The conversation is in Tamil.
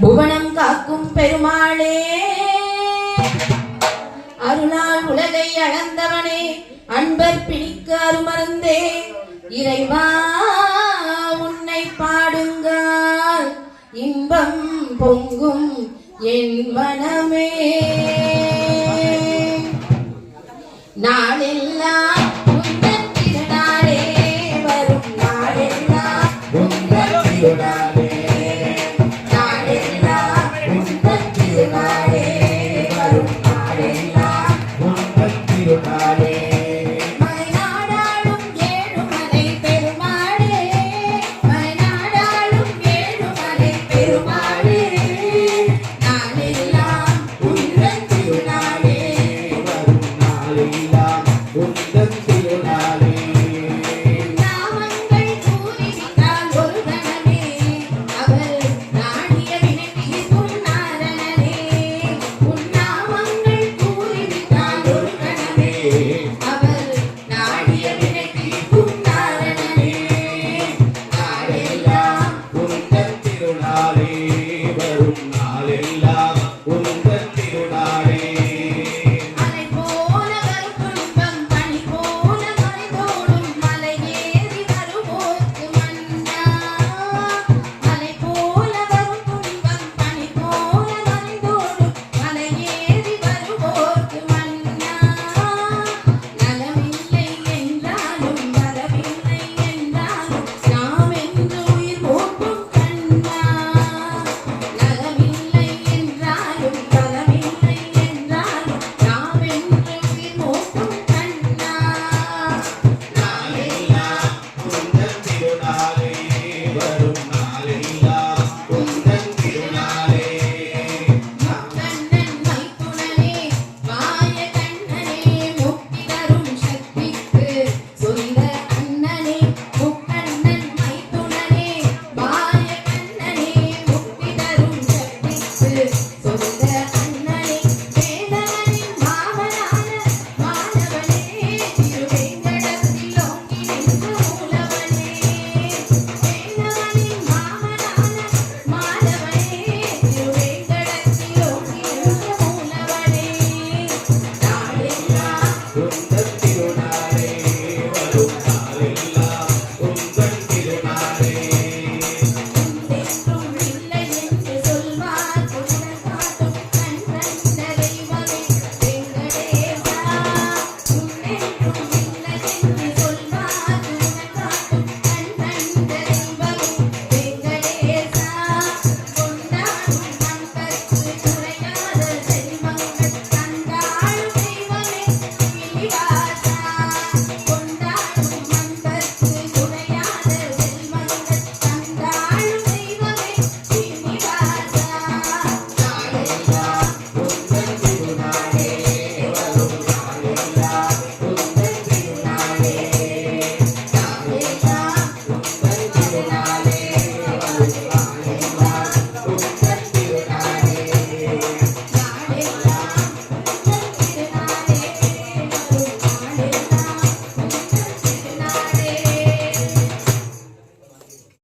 புவனம் காக்கும் பெருமாளே. அருளால் உலகை அளந்தவனே அன்பர் பிடிக்காறு மறந்தே இறைவா உன்னை பாடுங்கள். இன்பம் பொங்கும் என் மனமே. நாளெல்லாம் உந்தன் திருநாளே வரும். நாளெல்லாம் உந்தன் திருநாளே Aleluia.